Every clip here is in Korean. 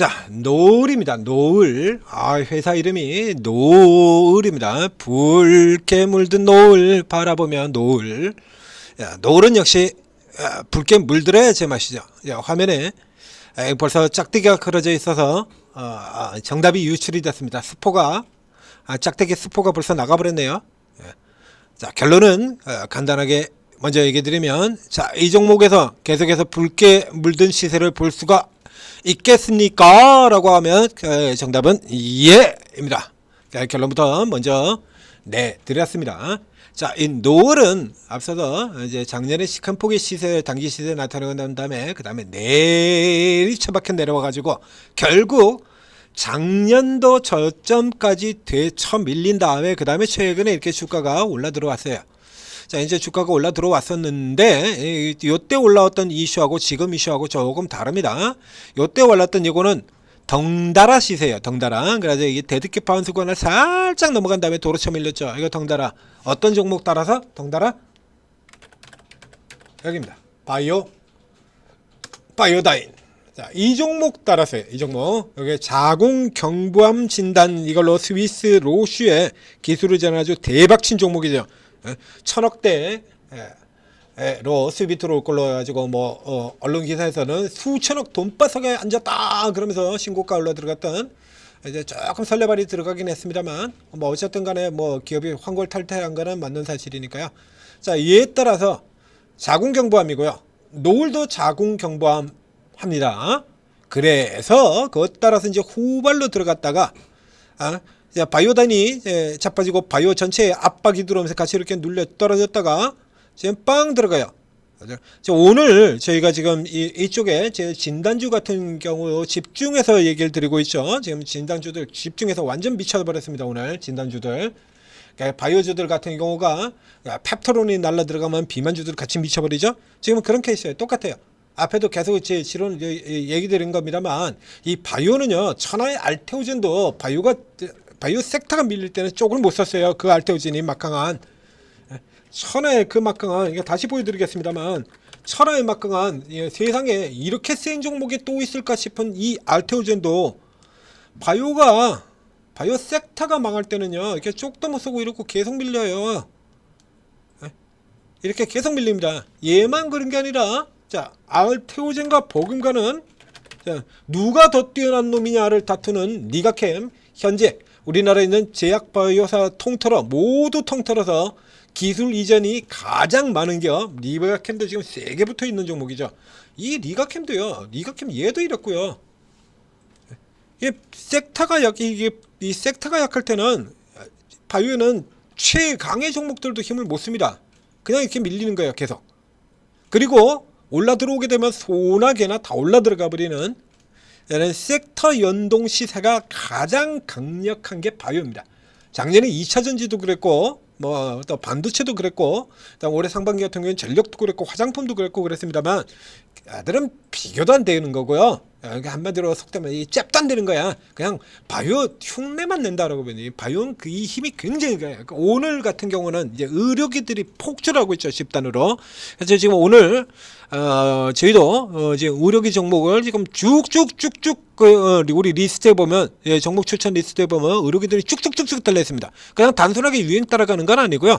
자, 노을입니다. 노을. 아, 회사 이름이 노을입니다. 붉게 물든 노을 바라보면 노을. 야, 노을은 역시 아, 붉게 물들어야 제맛이죠. 야, 화면에 에, 벌써 짝대기가 그려져 있어서 어, 아, 정답이 유출이 됐습니다. 스포가 아, 짝대기 스포가 벌써 나가버렸네요. 예. 자, 결론은 어, 간단하게 먼저 얘기 드리면 자, 이 종목에서 계속해서 붉게 물든 시세를 볼 수가 있겠습니까? 라고 하면 그 정답은 예입니다. 자, 결론부터 먼저 네 드렸습니다. 자, 이 노을은 앞서서 이제 작년에 큰 폭의 시세, 단기 시세 나타나고 난 다음에 그 다음에 내리 처박혀 내려와 가지고 결국 작년도 저점까지 되쳐 밀린 다음에 그 다음에 최근에 이렇게 주가가 올라 들어왔어요. 자 이제 주가가 올라 들어왔었는데 이- 요때 올라왔던 이슈하고 지금 이슈하고 조금 다릅니다. 요때 올랐던 이거는 덩달아 시세예요. 덩달아. 그래서 이게 대드기 파운스권을 살짝 넘어간 다음에 도로 쳐 밀렸죠. 이거 덩달아. 어떤 종목 따라서 덩달아? 여기입니다. 바이오 바이오다인. 자, 이 종목 따라서요. 이 종목. 여기 자궁 경부암 진단 이걸로 스위스 로슈의 기술을 전하주 대박 친 종목이죠. 예, 천억대 예, 로 수입이 들어올 걸로 해가지고 뭐 어, 언론 기사에서는 수천억 돈바석에 앉았다 그러면서 신고가 올라 들어갔던 이제 조금 설레발이 들어가긴 했습니다만 뭐 어쨌든 간에 뭐 기업이 황골 탈퇴한 거는 맞는 사실이니까요. 자 이에 따라서 자궁경부암이고요. 노을도 자궁경부암 합니다. 그래서 그것 따라서 이제 후발로 들어갔다가 아, 바이오단이 이제 자빠지고 바이오 전체에 압박이 들어오면서 같이 이렇게 눌려 떨어졌다가 지금 빵 들어가요. 오늘 저희가 지금 이, 이쪽에 제 진단주 같은 경우 집중해서 얘기를 드리고 있죠. 지금 진단주들 집중해서 완전 미쳐버렸습니다. 오늘 진단주들. 그러니까 바이오주들 같은 경우가 펩토론이 날라 들어가면 비만주들 같이 미쳐버리죠. 지금 그런 케이스예요. 똑같아요. 앞에도 계속 제 실론 얘기 드린 겁니다만 이 바이오는요 천하의 알테오젠도 바이오가 바이오 섹터가 밀릴 때는 쪽을 못 썼어요. 그 알테오젠이 막강한 천하의 그 막강한 이거 다시 보여드리겠습니다만 천하의 막강한 예, 세상에 이렇게 센 종목이 또 있을까 싶은 이 알테오젠도 바이오가 바이오 섹터가 망할 때는요 이렇게 쪽도 못 쓰고 이러고 계속 밀려요 예? 이렇게 계속 밀립니다 얘만 그런 게 아니라 자 알테오젠과 버금가는 자, 누가 더 뛰어난 놈이냐를 다투는 니가캠 현재 우리나라에 있는 제약 바이오사 통틀어 모두 통틀어서 기술 이전이 가장 많은 기업 리가캠도 지금 세개 붙어 있는 종목이죠. 이 리가캠도요. 리가캠 얘도 이랬고요. 이게 섹터가 약 이게 이 섹터가 약할 때는 바이오는 최강의 종목들도 힘을 못 씁니다. 그냥 이렇게 밀리는 거예요, 계속. 그리고 올라 들어오게 되면 소나게나 다 올라 들어가 버리는 이런 섹터 연동 시세가 가장 강력한 게 바이오입니다. 작년에 2차 전지도 그랬고 뭐 또 반도체도 그랬고 올해 상반기 같은 경우에는 전력도 그랬고 화장품도 그랬고 그랬습니다만 아들은 비교도 안 되는 거고요. 그러니까 한마디로 속되면 이 잽도 안 되는 거야. 그냥 바이오 흉내만 낸다라고 보니 바이오는 그 이 힘이 굉장히. 그러니까 오늘 같은 경우는 이제 의료기들이 폭주하고 있죠 집단으로. 그래서 지금 오늘 어, 저희도 어, 지금 의료기 종목을 지금 쭉쭉쭉쭉 그, 어, 우리 리스트에 보면 예, 종목 추천 리스트에 보면 의료기들이 쭉쭉쭉쭉 달려 있습니다. 그냥 단순하게 유행 따라가는 건 아니고요.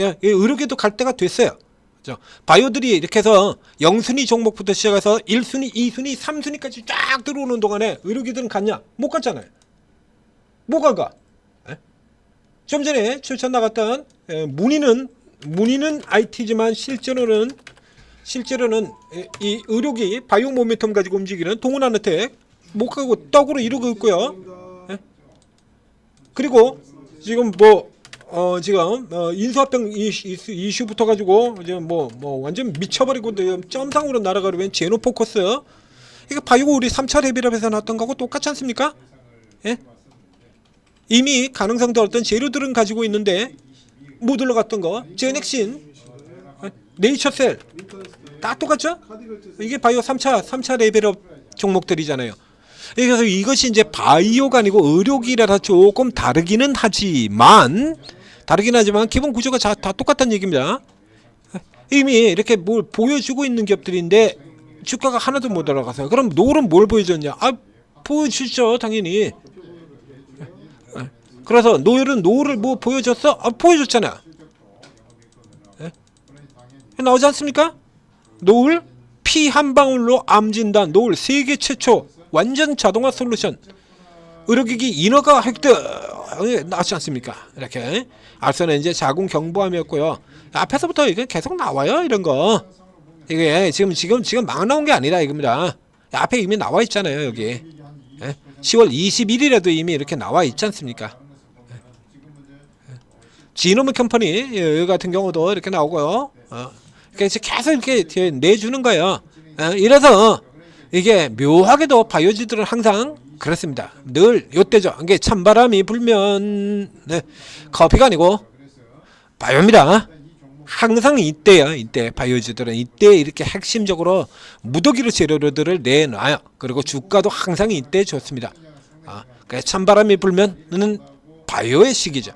예, 이 의료기도 갈 때가 됐어요. 그죠? 바이오들이 이렇게 해서 0순위 종목부터 시작해서 1순위, 2순위, 3순위까지 쫙 들어오는 동안에 의료기들은 갔냐? 못 갔잖아요. 뭐가 가? 예? 좀 전에 추천 나갔던 예, 문의는 문의는 IT지만 실제로는 실제로는 이- 이 의료기 바이오 모멘텀 가지고 움직이는 동훈아너텍 못 가고 떡으로 이루고 있고요. 예? 그리고 지금 뭐 어 지금 어 인수합병 이슈, 이슈, 이슈부터 가지고 지금 뭐 뭐 완전 미쳐버리고 점상으로 날아가려면 제노 포커스 이게 바이오 우리 3차 레벨업에서 나왔던 거하고 똑같지 않습니까? 예? 이미 가능성도 어떤 재료들은 가지고 있는데 못 올라갔던 거 제넥신 예? 네이처셀 다 똑같죠? 이게 바이오 3차 3차 레벨업 종목들이잖아요. 그래서 이것이 이제 바이오가 아니고 의료기라서 조금 다르기는 하지만 다르긴 하지만 기본 구조가 자- 다 똑같다는 얘기입니다. 이미 이렇게 뭘 보여주고 있는 기업들인데 주가가 하나도 못 올라가서요. 그럼 노을은 뭘 보여줬냐? 아 보여주죠 당연히. 예. 그래서 노을은 노을을 뭐 보여줬어? 아, 보여줬잖아. 예? 나오지 않습니까? 노을 피 한 방울로 암 진단 노을 세계 최초 완전 자동화 솔루션 의료기기 인허가 획득 예, 나왔지 않습니까? 이렇게 앞서는 이제 자궁 경부암이었고요. 앞에서부터 이게 계속 나와요 이런 거. 이게 지금 지금 지금 막 나온 게 아니라 이겁니다. 앞에 이미 나와 있잖아요 여기. 예? 10월 21일에도 이미 이렇게 나와 있지 않습니까? 지노무 컴퍼니 예, 같은 경우도 이렇게 나오고요. 어. 그러니까 계속 이렇게 내주는 거예요. 어, 이래서 이게 묘하게도 바이오지들은 항상 그렇습니다. 늘 요때죠. 이게 찬바람이 불면 네, 커피가 아니고 바이오입니다. 항상 이때야 이때 바이오주들은 이때 이렇게 핵심적으로 무더기로 재료들을 내놔요. 그리고 주가도 항상 이때 좋습니다. 아, 그러니까 찬바람이 불면은 바이오의 시기죠.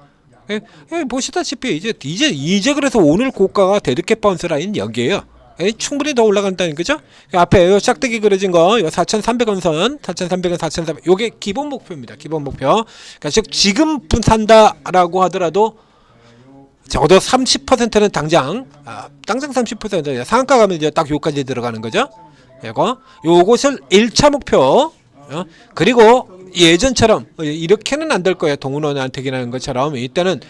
예, 예, 보시다시피 이제 이제 이제 그래서 오늘 고가가 데드캣 바운스 라인 여기에요. 예, 충분히 더 올라간다는 거죠. 그 앞에 요 짝대기 그려진 거, 이거 4,300원 선, 4,300원, 4,300. 요게 기본 목표입니다. 기본 목표. 그러니까 즉 지금 분 산다라고 하더라도 적어도 30%는 당장 아, 당장 30% 상한가 가면 이제 딱 요까지 들어가는 거죠. 이거 요것을 1차 목표. 어? 그리고 예전처럼 어, 이렇게는 안 될 거예요. 동훈원한테 기나는 것처럼 이때는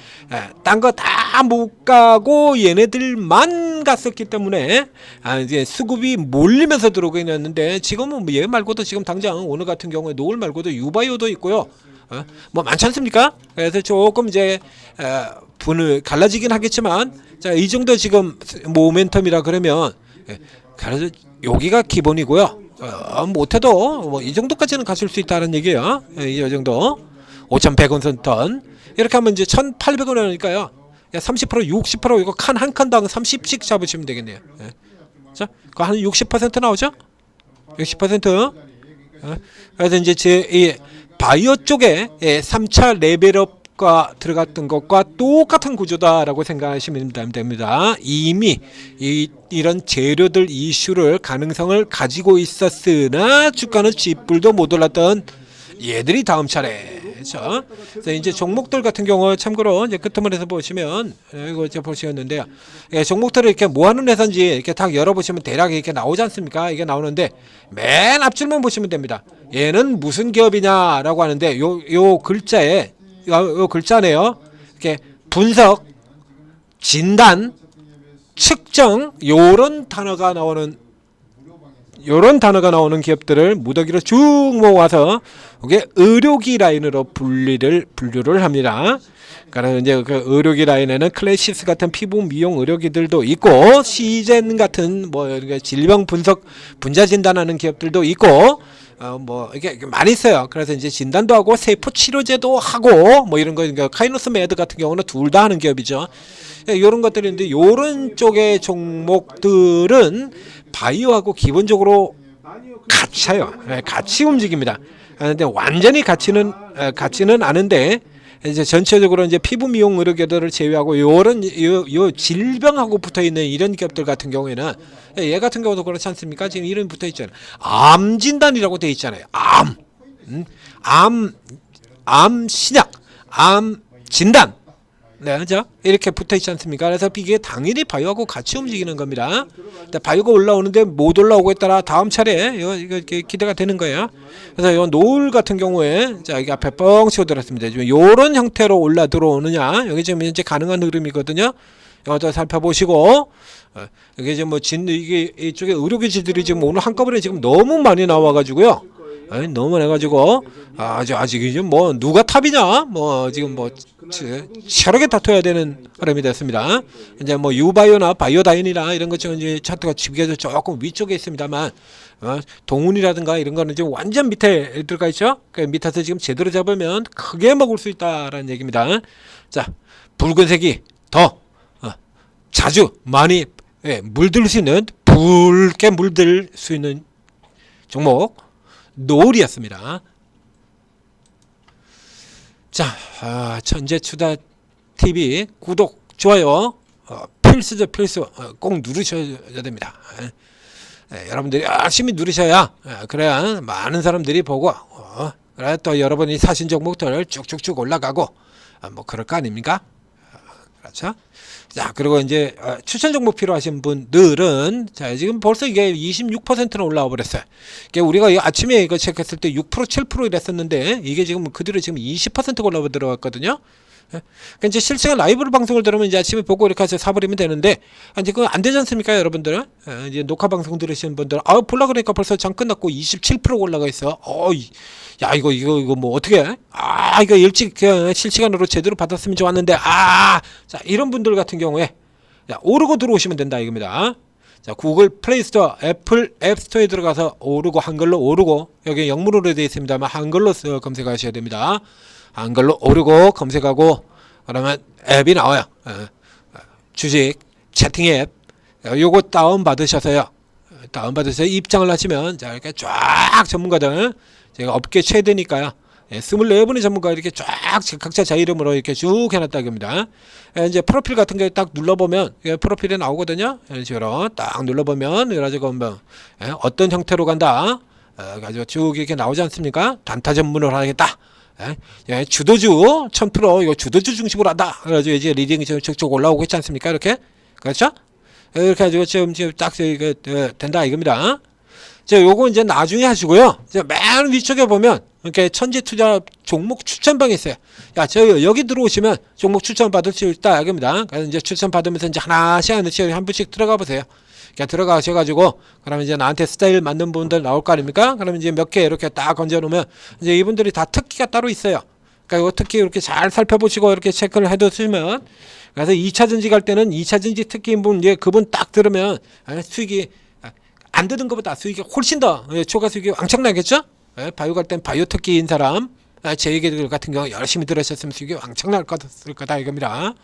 딴 거 다 못 가고 얘네들만 갔었기 때문에 아, 이제 수급이 몰리면서 들어오고 있는데 지금은 뭐얘 말고도 지금 당장 오늘 같은 경우에 노을 말고도 유바이오도 있고요. 어? 뭐 많지 않습니까? 그래서 조금 이제 어, 분을 갈라지긴 하겠지만 자 이 정도 지금 모멘텀이라 그러면 예, 그래서 여기가 기본이고요. 어, 못해도 뭐 이 정도까지는 가실 수 있다는 얘기예요. 예, 이 정도 5,100원 선턴 이렇게 하면 이제 1,800원 하니까요. 30% 60% 이거 칸 한 칸당 30씩 잡으시면 되겠네요. 예. 자, 그한 60% 나오죠? 60%. 어? 그래서 이제 제 이 바이오 쪽에 예, 3차 레벨업 과 들어갔던 것과 똑같은 구조다라고 생각하시면 됩니다. 이미 이, 이런 재료들 이슈를 가능성을 가지고 있었으나 주가는 쥐뿔도 못 올랐던 얘들이 다음 차례죠. 그래서 이제 종목들 같은 경우 참고로 이제 끝머리에서 보시면 예, 이거 이제 보시겠는데요. 예, 종목들을 이렇게 뭐 하는 회사인지 이렇게 딱 열어보시면 대략 이렇게 나오지 않습니까? 이게 나오는데 맨 앞줄만 보시면 됩니다. 얘는 무슨 기업이냐라고 하는데 요 요 글자에 요, 요 글자네요. 이렇게 분석, 진단, 측정 요런 단어가 나오는 요런 단어가 나오는 기업들을 무더기로 쭉 모아서 이게 의료기 라인으로 분리를 분류를 합니다. 그러니까 이제 그 의료기 라인에는 클래시스 같은 피부 미용 의료기들도 있고 시젠 같은 뭐 질병 분석 분자 진단하는 기업들도 있고 어 뭐 이게 많이 있어요. 그래서 이제 진단도 하고 세포 치료제도 하고 뭐 이런 거 그러니까 카이노스 메드 같은 경우는 둘 다 하는 기업이죠. 이런 것들인데 이런 쪽의 종목들은 바이오하고 기본적으로 같이요. 예, 같이 움직입니다. 그런데 완전히 같이는 에, 같지는 않은데 이제 전체적으로 이제 피부 미용 의료계들을 제외하고 요런 요, 요 질병하고 붙어 있는 이런 기업들 같은 경우에는 얘 같은 경우도 그렇지 않습니까? 지금 이름이 붙어 있잖아요. 암 진단이라고 돼 있잖아요. 암, 음? 암, 암 신약, 암 진단. 네, 그죠? 이렇게 붙어 있지 않습니까? 그래서 이게 당연히 바이오하고 같이 움직이는 겁니다. 바이오가 올라오는데 못 올라오고에 따라 다음 차례 이거, 이거 기대가 되는 거예요. 그래서 이 노을 같은 경우에 자 여기 앞에 뻥 치고 들었습니다. 지금 이런 형태로 올라 들어오느냐 여기 지금 현재 가능한 흐름이거든요. 이것도 살펴보시고 어, 이게 지금 뭐진 이게 이쪽에 의료기지들이 지금 오늘 한꺼번에 지금 너무 많이 나와가지고요. 아니, 너무 해가지고 아직 아직 이제 뭐 누가 탑이냐 뭐 지금 뭐 치열하게 다퉈야 되는 흐름이 됐습니다. 이제 뭐 유바이오나 바이오다인이나 이런 것처럼 이제 차트가 집계해서 조금 위쪽에 있습니다만 어, 동훈이라든가 이런 거는 지금 완전 밑에 들어가 있죠. 그 밑에서 지금 제대로 잡으면 크게 먹을 수 있다라는 얘기입니다. 자 붉은색이 더 어, 자주 많이 예, 물들 수 있는 붉게 물들 수 있는 종목. 노을이었습니다. 자, 아, 천재추다 TV 구독, 좋아요 어, 필수죠 필수 어, 꼭 누르셔야 됩니다. 예, 여러분들이 열심히 누르셔야 예, 그래야 많은 사람들이 보고 어, 어, 그래 또 여러분이 사신 종목들 쭉쭉쭉 올라가고 아, 뭐 그럴 거 아닙니까? 아, 그렇죠? 자 그리고 이제 어, 추천 종목 필요하신 분들은 자 지금 벌써 이게 26%는 올라와 버렸어요. 이게 우리가 이 아침에 이거 체크했을 때 6% 7% 이랬었는데 이게 지금 그대로 지금 20%가 올라와 들어갔거든요. 예. 그러니까 이제 실시간 라이브 방송을 들으면 이제 아침에 보고 이렇게 해서 사버리면 되는데 아, 이제 그거 안 되지 않습니까 여러분들? 예, 이제 녹화 방송 들으시는 분들. 아 볼라 그러니까 벌써 장 끝났고 27% 올라가 있어. 어이 야 이거 이거 이거 뭐 어떻게 해? 아 이거 일찍 그 실시간으로 제대로 받았으면 좋았는데 아 자 이런 분들 같은 경우에 자, 오르고 들어오시면 된다 이겁니다. 자 구글 플레이스토어 애플 앱스토어에 들어가서 오르고 한글로 오르고 여기 영문으로 되어 있습니다만 한글로 써 검색하셔야 됩니다 한글로 오르고 검색하고 그러면 앱이 나와요 어, 어, 주식 채팅 앱 어, 요거 다운 받으셔서요 다운 받으셔서 입장을 하시면 자 이렇게 쫙 전문가들 제가 업계 최대니까요 예, 24분의 전문가 이렇게 쫙 각자 자 이름으로 이렇게 쭉 해놨다 겁니다. 예, 이제 프로필 같은 게 딱 눌러보면 예, 프로필에 나오거든요. 이런 식으로 딱 눌러보면 여러 가지 뭐 예, 어떤 형태로 간다. 어, 가지고 쭉 이렇게 나오지 않습니까? 단타 전문으로 하겠다. 예, 예, 주도주 1000% 이거 주도주 중심으로 한다. 그래가지고 이제 리딩이 쭉쭉 올라오고 있지 않습니까? 이렇게 그렇죠? 예, 이렇게 해가지고 지금 지금 딱 이거 어, 된다 이겁니다. 자, 요거 이제 나중에 하시고요. 이제 맨 위쪽에 보면 이렇게 천지 투자 종목 추천방이 있어요. 야, 저 여기 들어오시면 종목 추천 받을 수 있다 이겁니다. 그래서 이제 추천 받으면서 이제 하나씩 하나씩 한 분씩 들어가 보세요. 그냥 들어가셔가지고 그러면 이제 나한테 스타일 맞는 분들 나올 거 아닙니까? 그러면 이제 몇 개 이렇게 딱 건져 놓으면 이제 이분들이 다 특기가 따로 있어요. 그러니까 이거 특히 이렇게 잘 살펴보시고 이렇게 체크를 해두시면 그래서 2차 전지 갈 때는 2차 전지 특기인 분 이제 그분 딱 들으면 아, 수익이 안 드는 것보다 수익이 훨씬 더 예, 초과 수익이 왕창 나겠죠? 예, 바이오 갈 땐 바이오 특기인 사람 아, 제 얘기들 같은 경우 열심히 들으셨으면 수익이 왕창 날 것을 거다 이겁니다.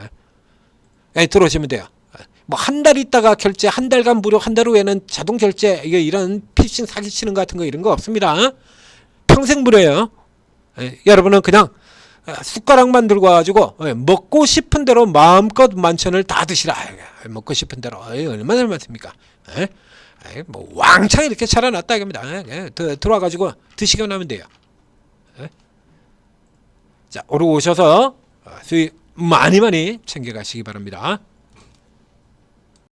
예. 예, 들어오시면 돼요. 뭐 한 달 있다가 결제 한 달간 무료 한 달 후에는 자동 결제 이게 이런 피싱 사기 치는 거 같은 거 이런 거 없습니다. 평생 무료예요. 예, 여러분은 그냥 아, 숟가락만 들고 와가지고 예, 먹고 싶은 대로 마음껏 만천을 다 드시라. 예, 먹고 싶은 대로 예, 얼마나 많습니까? 예? 예, 뭐 왕창 이렇게 차려놨다 이겁니다. 예, 들- 들어와가지고 드시기만 하면 돼요. 예? 자, 오르고 오셔서 어, 수익 많이 많이 챙겨가시기 바랍니다.